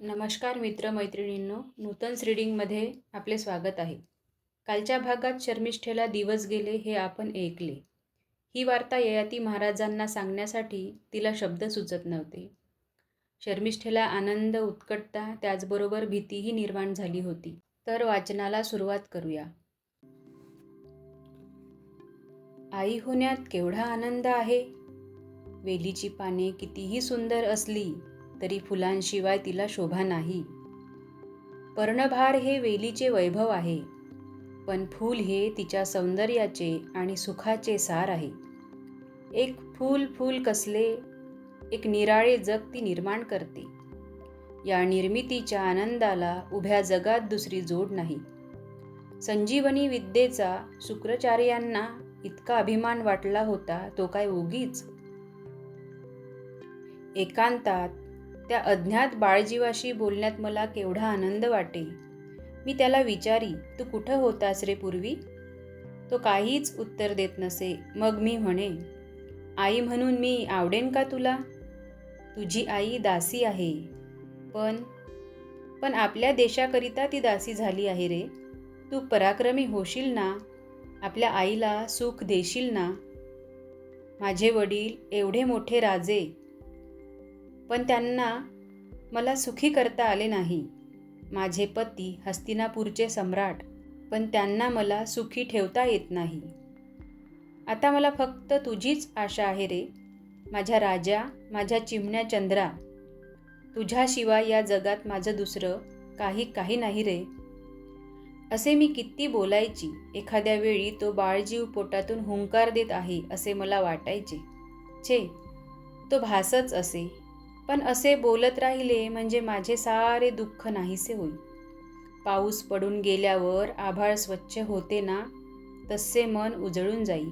नमस्कार मित्रमैत्रिणींनो नूतन रीडिंगमध्ये आपले स्वागत आहे. कालच्या भागात शर्मिष्ठेला दिवस गेले हे आपण ऐकले. ही वार्ता ययाती महाराजांना सांगण्यासाठी तिला शब्द सुचत नव्हते. शर्मिष्ठेला आनंद उत्कटता त्याचबरोबर भीतीही निर्माण झाली होती. तर वाचनाला सुरुवात करूया. आई होण्यात केवढा आनंद आहे. वेलीची पाने कितीही सुंदर असली तरी फुलांशिवाय तिला शोभा नाही. पर्णभार हे वेलीचे वैभव आहे. पण फूल हे तिच्या सौंदर्याचे आणि सुखाचे सार आहे. एक फूल फूल कसले एक निराळे जग ती निर्माण करते. या निर्मितीच्या आनंदाला उभ्या जगात दुसरी जोड नाही. संजीवनी विद्येचा शुक्राचार्यांना इतका अभिमान वाटला होता तो काय उगीच? एकांतात त्या अज्ञात बाळजीवाशी बोलण्यात मला केवढा आनंद वाटे. मी त्याला विचारी तू कुठं होतास रे पूर्वी? तो काहीच उत्तर देत नसे. मग मी म्हणे आई म्हणून मी आवडेन का तुला? तुझी आई दासी आहे. पण पण आपल्या देशाकरिता ती दासी झाली आहे रे. तू पराक्रमी होशील ना? आपल्या आईला सुख देशील ना? माझे वडील एवढे मोठे राजे पण त्यांना मला सुखी करता आले नाही. माझे पती हस्तिनापूरचे सम्राट पण त्यांना मला सुखी ठेवता येत नाही. आता मला फक्त तुझीच आशा आहे रे. माझ्या राजा माझ्या चिमण्या चंद्रा. तुझ्याशिवाय या जगात माझं दुसरं काही काही नाही रे. असे मी किती बोलायची एखाद्या वेळी तो बाळजीव पोटातून हुंकार देत आहे असे मला वाटायचे. छे तो भासच असे. पण असे बोलत राहिले म्हणजे माझे सारे दुःख नाहीसे होईल. पाऊस पडून गेल्यावर आभाळ स्वच्छ होते ना तसे मन उजळून जाई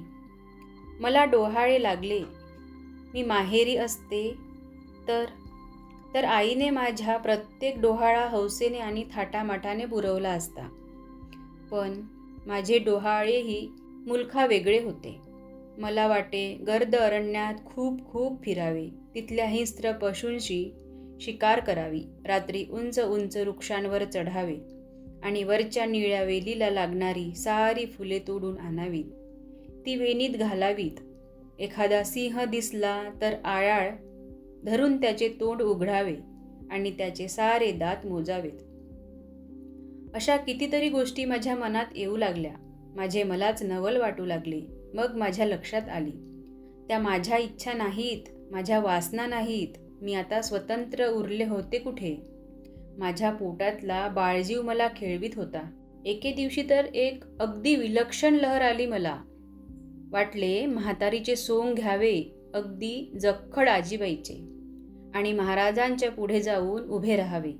मला डोहाळे लागले. मी माहेरी असते तर तर आईने माझ्या प्रत्येक डोहाळा हौसेने आणि थाटामाटाने पुरवला असता. पण माझे डोहाळेही मुलखा वेगळे होते. मला वाटे गर्द अरण्यात खूप खूप फिरावे. तिथल्या हिंस्त्र पशूंशी शिकार करावी. रात्री उंच उंच वृक्षांवर चढावे आणि वरच्या निळ्या वेलीला लागणारी सारी फुले तोडून आणावीत. ती वेणीत घालावीत. एखादा सिंह दिसला तर आयाळ धरून त्याचे तोंड उघडावे आणि त्याचे सारे दात मोजावेत. अशा कितीतरी गोष्टी माझ्या मनात येऊ लागल्या. माझे मलाच नवल वाटू लागले. मग माझ्या लक्षात आली. त्या माझ्या इच्छा नाहीत. माझ्या वासना नाहीत. मी आता स्वतंत्र उरले होते कुठे? माझ्या पोटातला बाळजीव मला खेळवीत होता. एके दिवशी तर एक अगदी विलक्षण लहर आली मला. वाटले म्हातारीचे सोंग घ्यावे अगदी जखड आजीबाईचे. आणि महाराजांच्या पुढे जाऊन उभे राहावे.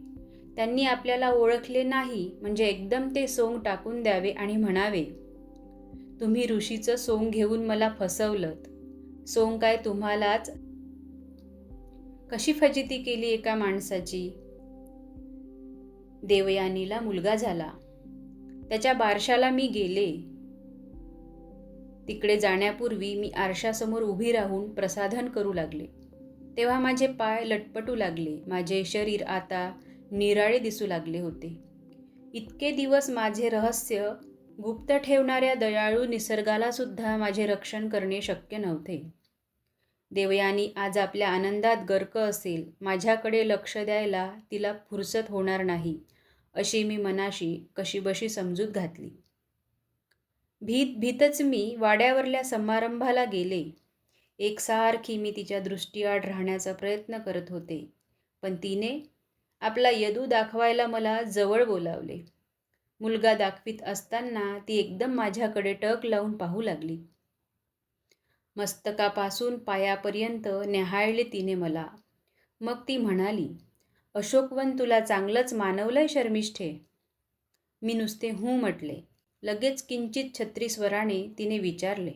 त्यांनी आपल्याला ओळखले नाही म्हणजे एकदम ते सोंग टाकून द्यावे आणि म्हणावे तुम्ही ऋषीचं सोंग घेऊन मला फसवलत. सोंग काय तुम्हालाच कशी फजिती केली एका माणसाची? देवयानीला मुलगा झाला. त्याच्या बारशाला मी गेले. तिकडे जाण्यापूर्वी मी आरशासमोर उभी राहून प्रसाधन करू लागले. तेव्हा माझे पाय लटपटू लागले. माझे शरीर आता निराळे दिसू लागले होते. इतके दिवस माझे रहस्य गुप्त ठेवणाऱ्या दयाळू निसर्गालासुद्धा माझे रक्षण करणे शक्य नव्हते. देवयानी आज आपल्या आनंदात गर्क असेल. माझ्याकडे लक्ष द्यायला तिला फुरसत होणार नाही अशी मी मनाशी कशीबशी समजूत घातली. भीत भीतच मी वाड्यावरल्या समारंभाला गेले. एकसारखी मी तिच्या दृष्टीआड राहण्याचा प्रयत्न करत होते. पण तिने आपला यदू दाखवायला मला जवळ बोलावले. मुलगा दाखवीत असताना ती एकदम माझ्याकडे टक लावून पाहू लागली. मस्तकापासून पायापर्यंत न्याहाळले तिने मला. मग ती म्हणाली अशोकवन तुला चांगलंच मानवलंय शर्मिष्ठे. मी नुसते हू म्हटले. लगेच किंचित छत्रीस्वराने तिने विचारले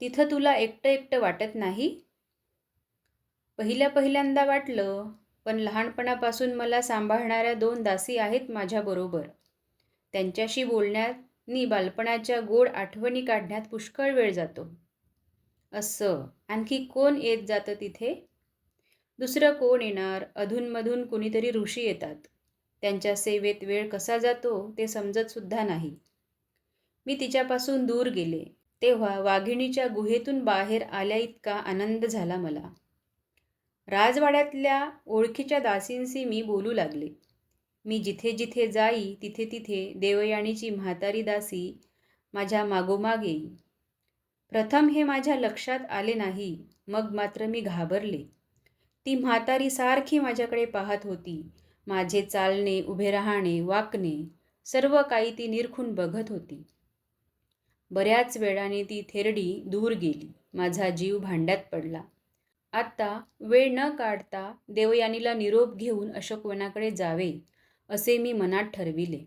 तिथं तुला एकटं एकटं वाटत नाही? पहिल्या पहिल्यांदा वाटलं पण लहानपणापासून मला सांभाळणाऱ्या दोन दासी आहेत माझ्याबरोबर. त्यांच्याशी बोलण्यात नी बालपणाच्या गोड आठवणी काढण्यात पुष्कळ वेळ जातो. असं आणखी कोण येत जातं तिथे? दुसरं कोण येणार? अधूनमधून कुणीतरी ऋषी येतात. त्यांच्या सेवेत वेळ कसा जातो ते समजतसुद्धा नाही. मी तिच्यापासून दूर गेले. तेव्हा वाघिणीच्या गुहेतून बाहेर आल्या इतका आनंद झाला मला. राजवाड्यातल्या ओळखीच्या दासींशी मी बोलू लागले. मी जिथे जिथे जाई तिथे तिथे देवयानीची म्हातारी दासी माझ्या मागोमाग येई. प्रथम हे माझ्या लक्षात आले नाही मग मात्र मी घाबरले. ती म्हातारी सारखी माझ्याकडे पाहत होती. माझे चालणे उभे राहणे वाकणे सर्व काही ती निरखून बघत होती. बऱ्याच वेळाने ती थेरडी दूर गेली. माझा जीव भांड्यात पडला. आत्ता वेळ न काढता देवयानीला निरोप घेऊन अशोकवनाकडे जावे. असे मी मनात ठरविले.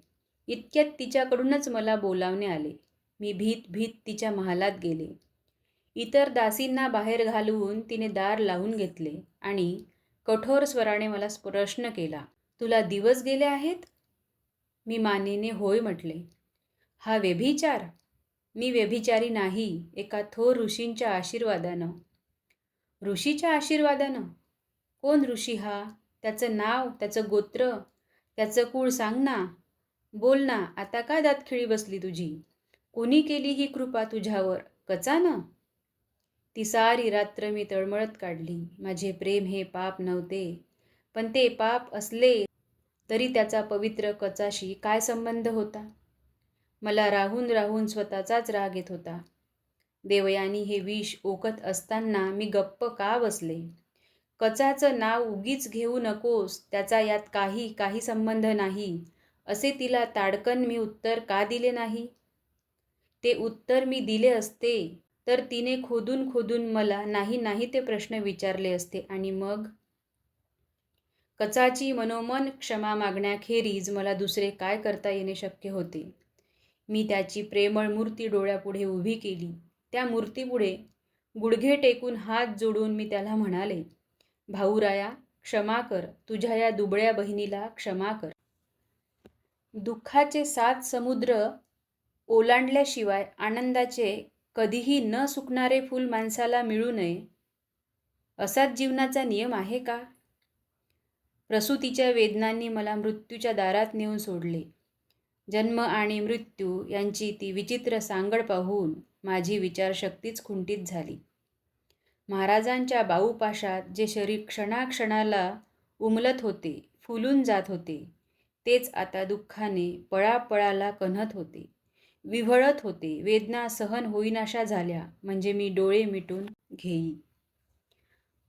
इतक्यात तिच्याकडूनच मला बोलावणे आले. मी भीत भीत तिच्या महालात गेले. इतर दासींना बाहेर घालवून तिने दार लावून घेतले आणि कठोर स्वराने मला प्रश्न केला तुला दिवस गेले आहेत? मी मानेने होय म्हटले हा व्यभिचार? मी व्यभिचारी नाही एका थोर ऋषींच्या आशीर्वादानं. ऋषीच्या आशीर्वादानं? कोण ऋषी हा? त्याचं नाव त्याचं गोत्र त्याचं कुळ सांग ना. बोल ना आता का दातखिळी बसली तुझी? कोणी केली ही कृपा तुझ्यावर? कचा ना. ती सारी रात्र मी तळमळत काढली. माझे प्रेम हे पाप नव्हते. पण ते पाप असले तरी त्याचा पवित्र कचाशी काय संबंध होता? मला राहून राहून स्वतःचाच राग येत होता. देवयानी हे विष ओकत असताना मी गप्प का बसले? कचाचं नाव उगीच घेऊ नकोस त्याचा यात काही काही संबंध नाही. असे तिला ताडकन मी उत्तर का दिले नाही? ते उत्तर मी दिले असते. तर तिने खोदून खोदून मला नाही नाही ते प्रश्न विचारले असते. आणि मग? कचाची मनोमन क्षमा मागण्याखेरीज मला दुसरे काय करता येणे शक्य होते? मी त्याची प्रेमळ मूर्ती डोळ्यापुढे उभी केली. त्या मूर्तीपुढे गुडघे टेकून हात जोडून मी त्याला म्हणाले भाऊराया क्षमा कर. तुझ्या या दुबळ्या बहिणीला क्षमा कर. दुःखाचे सात समुद्र ओलांडल्याशिवाय आनंदाचे कधीही न सुकणारे फूल माणसाला मिळू नये. असाच जीवनाचा नियम आहे का? प्रसूतीच्या वेदनांनी मला मृत्यूच्या दारात नेऊन सोडले. जन्म आणि मृत्यू यांची ती विचित्र सांगड पाहून माझी विचारशक्तीच खुंटीत झाली. महाराजांच्या बाऊपाशात जे शरीर क्षणाक्षणाला उमलत होते फुलून जात होते तेच आता दुःखाने पळापळाला कन्हत होते. विव्हळत होते वेदना सहन होईनाशा झाल्या म्हणजे मी डोळे मिटून घेई.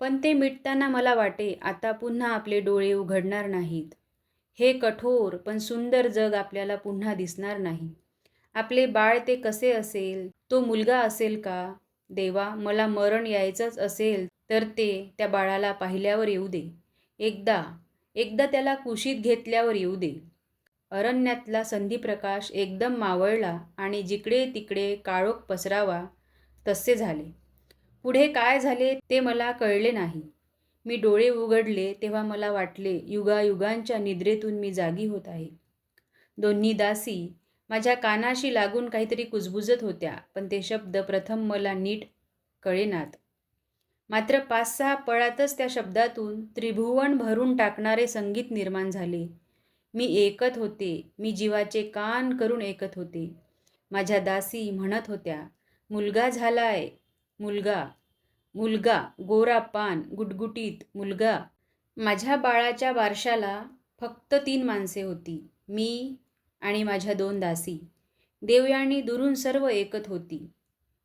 पण ते मिटताना मला वाटे आता पुन्हा आपले डोळे उघडणार नाहीत. हे कठोर पण सुंदर जग आपल्याला पुन्हा दिसणार नाही. आपले बाळ ते कसे असेल तो मुलगा असेल का? देवा मला मरण यायचंच असेल तर ते त्या बाळाला पाहिल्यावर येऊ दे. एकदा एकदा त्याला कुशीत घेतल्यावर येऊ दे. अरण्यातला संधीप्रकाश एकदम मावळला आणि जिकडे तिकडे काळोख पसरावा तसे झाले. पुढे काय झाले ते मला कळले नाही. मी डोळे उघडले तेव्हा मला वाटले युगायुगांच्या निद्रेतून मी जागी होत आहे. दोन्ही दासी माझ्या कानाशी लागून काहीतरी कुजबुजत होत्या पण ते शब्द प्रथम मला नीट कळेनात. मात्र पाच सहा पळातच त्या शब्दातून त्रिभुवन भरून टाकणारे संगीत निर्माण झाले. मी ऐकत होते मी जीवाचे कान करून ऐकत होते. माझ्या दासी म्हणत होत्या मुलगा झालाय मुलगा मुलगा गोरा पान गुटगुटीत मुलगा. माझ्या बाळाच्या बारशाला फक्त तीन माणसे होती मी आणि माझ्या दोन दासी. देवयाणी दुरून सर्व एकत होती.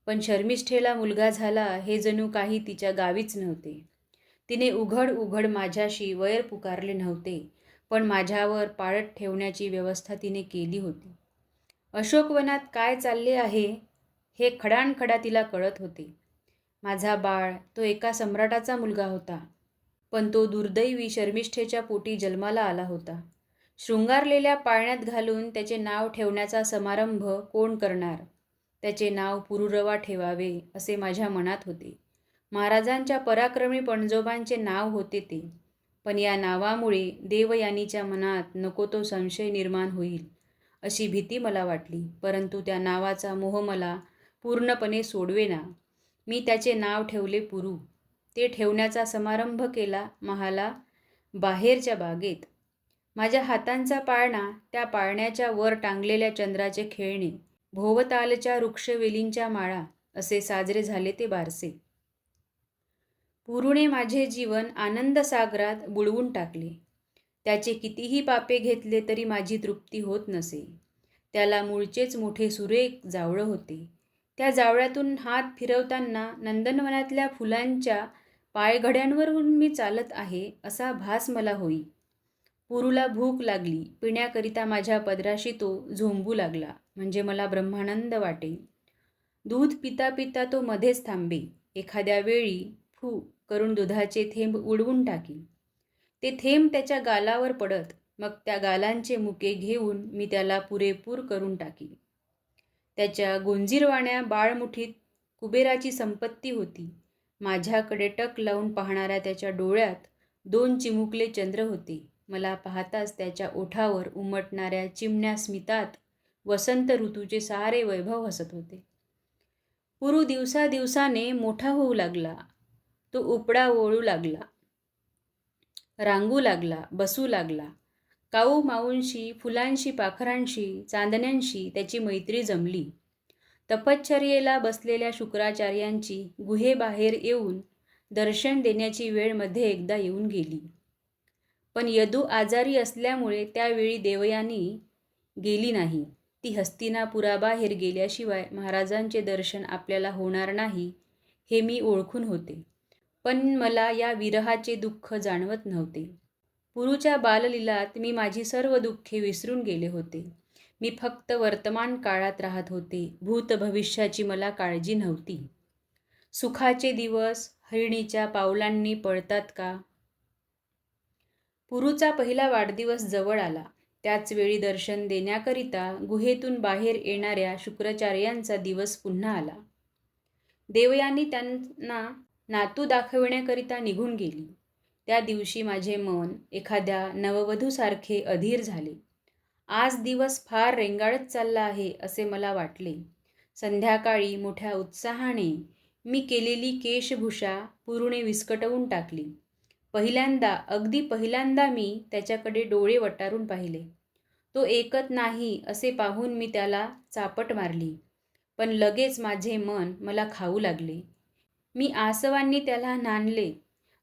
पण शर्मिष्ठेला मुलगा झाला हे जणू काही तिच्या गावीच नव्हते. तिने उघड उघड माझ्याशी वैर पुकारले नव्हते पण माझ्यावर पाळत ठेवण्याची व्यवस्था तिने केली होती. अशोकवनात काय चालले आहे हे खडानखडा तिला कळत होते. माझा बाळ तो एका सम्राटाचा मुलगा होता पण तो दुर्दैवी शर्मिष्ठेच्या पोटी जन्माला आला होता. शृंगारलेल्या पाळण्यात घालून त्याचे नाव ठेवण्याचा समारंभ कोण करणार? त्याचे नाव पुरुरवा ठेवावे असे माझ्या मनात होते. महाराजांच्या पराक्रमी पणजोबांचे नाव होते ते. पण या नावामुळे देवयानीच्या मनात नको तो संशय निर्माण होईल अशी भीती मला वाटली. परंतु त्या नावाचा मोह मला पूर्णपणे सोडवेना. मी त्याचे नाव ठेवले पुरू. ते ठेवण्याचा समारंभ केला महाला बाहेरच्या बागेत. माझ्या हातांचा पाळणा त्या पाळण्याच्या वर टांगलेल्या चंद्राचे खेळणे भोवतालच्या वृक्षवेलींच्या माळा असे साजरे झाले ते बारसे. पुरुणे माझे जीवन आनंदसागरात बुडवून टाकले. त्याचे कितीही पापे घेतले तरी माझी तृप्ती होत नसे. त्याला मूळचेच मोठे सुरेख जावळं होते. त्या जावळ्यातून हात फिरवताना नंदनवनातल्या फुलांच्या पायघड्यांवरून मी चालत आहे असा भास मला होई. पुरूला भूक लागली. पिण्याकरिता माझ्या पदराशी तो झोंबू लागला. म्हणजे मला ब्रह्मानंद वाटे. दूध पिता पिता तो मध्येच थांबे. एखाद्या वेळी फू करून दुधाचे थेंब उडवून टाकी. ते थेंब त्याच्या गालावर पडत मग त्या गालांचे मुके घेऊन मी त्याला पुरेपूर करून टाकी. त्याच्या गोंजीरवाण्या बाळमुठीत कुबेराची संपत्ती होती. माझ्याकडे टक लावून पाहणाऱ्या त्याच्या डोळ्यात दोन चिमुकले चंद्र होते. मला पाहताच त्याच्या ओठावर उमटणाऱ्या चिमण्या स्मितात वसंत ऋतूचे सारे वैभव हसत होते. पुरू दिवसा दिवसाने मोठा होऊ लागला. तो उपडा ओळू लागला. रांगू लागला बसू लागला. काऊ माऊंशी फुलांशी पाखरांशी चांदण्यांशी त्याची मैत्री जमली. तपश्चर्येला बसलेल्या शुक्राचार्यांची गुहेबाहेर येऊन दर्शन देण्याची वेळमध्ये एकदा येऊन गेली. पण यदू आजारी असल्यामुळे त्यावेळी देवयानी गेली नाही. ती हस्तिनापुराबाहेर गेल्याशिवाय महाराजांचे दर्शन आपल्याला होणार नाही हे मी ओळखून होते. पण मला या विरहाचे दुःख जाणवत नव्हते. पुरूच्या बाललीलात मी माझी सर्व दुःखे विसरून गेले होते. मी फक्त वर्तमान काळात राहत होते. भूत भविष्याची मला काळजी नव्हती. सुखाचे दिवस हरिणीच्या पावलांनी पळतात का? पुरूचा पहिला वाढदिवस जवळ आला. त्याच वेळी दर्शन देण्याकरिता गुहेतून बाहेर येणाऱ्या शुक्राचार्यांचा दिवस पुन्हा आला. देवयानी त्यांना नातू दाखविण्याकरिता निघून गेली. त्या दिवशी माझे मन एखाद्या नववधूसारखे अधीर झाले. आज दिवस फार रेंगाळत चालला आहे असे मला वाटले. संध्याकाळी मोठ्या उत्साहाने मी केलेली केशभूषा पुरुणे विस्कटवून टाकली. पहिल्यांदा अगदी पहिल्यांदा मी त्याच्याकडे डोळे वटारून पाहिले. तो एकत नाही असे पाहून मी त्याला चापट मारली. पण लगेच माझे मन मला खाऊ लागले. मी आसवांनी त्याला नाणले.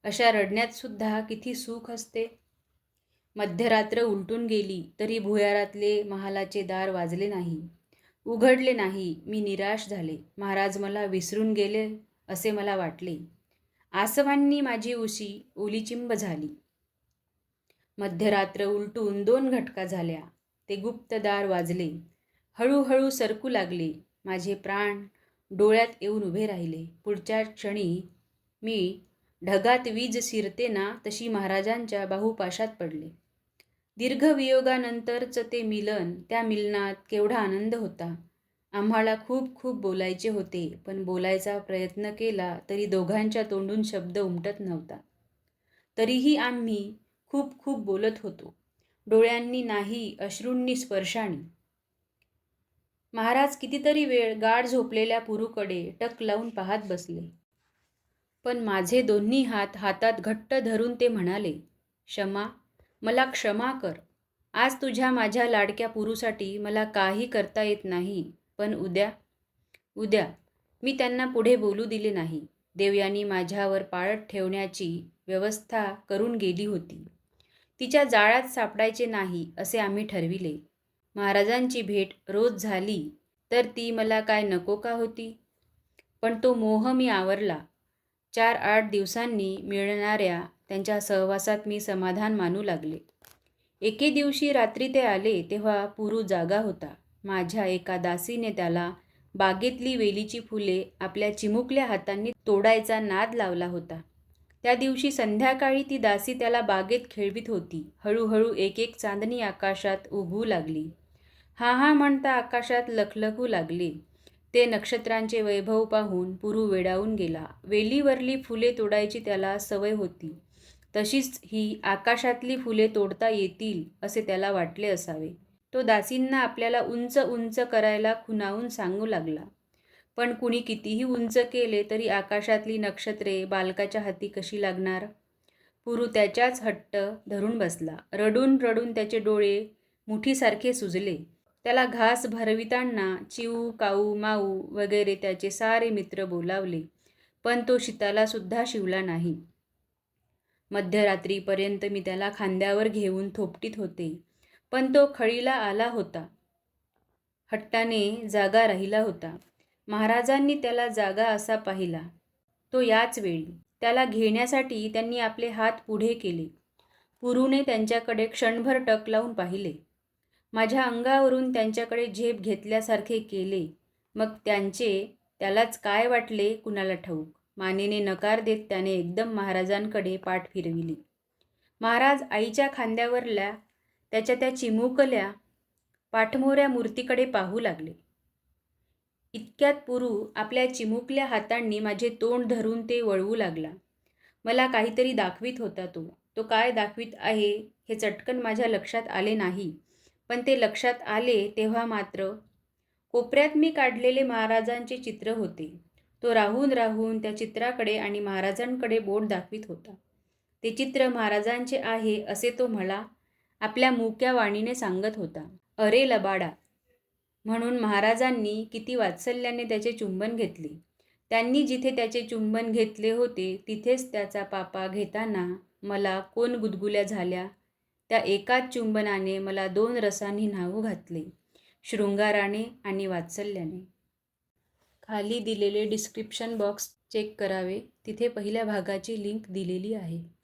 अशा रडण्यातसुद्धा किती सुख असते. मध्यरात्र उलटून गेली तरी भुयारातले महालाचे दार वाजले नाही. उघडले नाही. मी निराश झाले. महाराज मला विसरून गेले असे मला वाटले. आसवांनी माझी उशी ओलीचिंब झाली. मध्यरात्र उलटून दोन घटका झाल्या. ते गुप्तदार वाजले. हळूहळू सरकू लागले. माझे प्राण डोळ्यात येऊन उभे राहिले. पुढच्या क्षणी मी ढगात वीज शिरते ना तशी महाराजांच्या बाहुपाशात पडले. दीर्घ वियोगानंतरचं ते मिलन त्या मिलनात केवढा आनंद होता. आम्हाला खूप खूप बोलायचे होते पण बोलायचा प्रयत्न केला तरी दोघांच्या तोंडून शब्द उमटत नव्हता. तरीही आम्ही खूप खूप बोलत होतो. डोळ्यांनी नाही अश्रूंनी स्पर्शाने. महाराज कितीतरी वेळ गाढ झोपलेल्या पुरूकडे टक लावून पाहत बसले. पण माझे दोन्ही हात हातात घट्ट धरून ते म्हणाले क्षमा मला क्षमा कर. आज तुझ्या माझ्या लाडक्या पुरूसाठी मला काही करता येत नाही. पण उद्या उद्या मी त्यांना पुढे बोलू दिले नाही. देवयानी माझ्यावर पाळत ठेवण्याची व्यवस्था करून गेली होती. तिच्या जाळ्यात सापडायचे नाही असे आम्ही ठरविले. महाराजांची भेट रोज झाली तर ती मला काय नको का होती? पण तो मोह मी आवरला. चार आठ दिवसांनी मिळणाऱ्या त्यांच्या सहवासात मी समाधान मानू लागले. एके दिवशी रात्री ते आले तेव्हा पुरू जागा होता. माझ्या एका दासीने त्याला बागेतली वेलीची फुले आपल्या चिमुकल्या हातांनी तोडायचा नाद लावला होता. त्या दिवशी संध्याकाळी ती दासी त्याला बागेत खेळवीत होती. हळूहळू एक एक चांदणी आकाशात उभू लागली. हा हा म्हणता आकाशात लखलखू लागले. ते नक्षत्रांचे वैभव पाहून पुरू वेडावून गेला. वेलीवरली फुले तोडायची त्याला सवय होती. तशीच ही आकाशातली फुले तोडता येतील असे त्याला वाटले असावे. तो दासींना आपल्याला उंच उंच करायला खुनावून सांगू लागला. पण कुणी कितीही उंच केले तरी आकाशातली नक्षत्रे बालकाच्या हाती कशी लागणार? पुरू त्याच्याच हट्ट धरून बसला. रडून रडून त्याचे डोळे मुठीसारखे सुजले. त्याला घास भरविताना चिऊ काऊ माऊ वगैरे त्याचे सारे मित्र बोलावले. पण तो शीताला सुद्धा शिवला नाही. मध्यरात्रीपर्यंत मी त्याला खांद्यावर घेऊन थोपटीत होते. पण तो खळीला आला होता. हट्टाने जागा राहिला होता. महाराजांनी त्याला जागा असा पाहिला. तो याच वेळी त्याला घेण्यासाठी त्यांनी आपले हात पुढे केले. पुरूने त्यांच्याकडे क्षणभर टक लावून पाहिले. माझ्या अंगावरून त्यांच्याकडे झेप घेतल्यासारखे केले. मग त्यांचे त्यालाच काय वाटले कुणाला ठाऊक? मानेने नकार देत त्याने एकदम महाराजांकडे पाठ फिरविली. महाराज आईच्या खांद्यावरल्या त्याच्या त्या चिमुकल्या पाठमोऱ्या मूर्तीकडे पाहू लागले. इतक्यात पुरू आपल्या चिमुकल्या हातांनी माझे तोंड धरून ते वळवू लागला. मला काहीतरी दाखवित होता तो. तो काय दाखवित आहे हे चटकन माझ्या लक्षात आले नाही. पण ते लक्षात आले तेव्हा मात्र कोपऱ्यात मी काढलेले महाराजांचे चित्र होते. तो राहून राहून त्या चित्राकडे आणि महाराजांकडे बोट दाखवित होता. ते चित्र महाराजांचे आहे असे तो मला आपल्या मुक्या वाणीने सांगत होता अरे लबाडा. म्हणून महाराजांनी किती वात्सल्याने त्याचे चुंबन घेतले. त्यांनी जिथे त्याचे चुंबन घेतले होते तिथेच त्याचा पापा घेताना मला कोण गुदगुल्या झाल्या? त्या एकाच चुंबनाने मला दोन रसांनी न्हावू घातले शृंगाराने आणि वात्सल्याने. खाली दिलेले डिस्क्रिप्शन बॉक्स चेक करावे तिथे पहिल्या भागाची लिंक दिलेली आहे.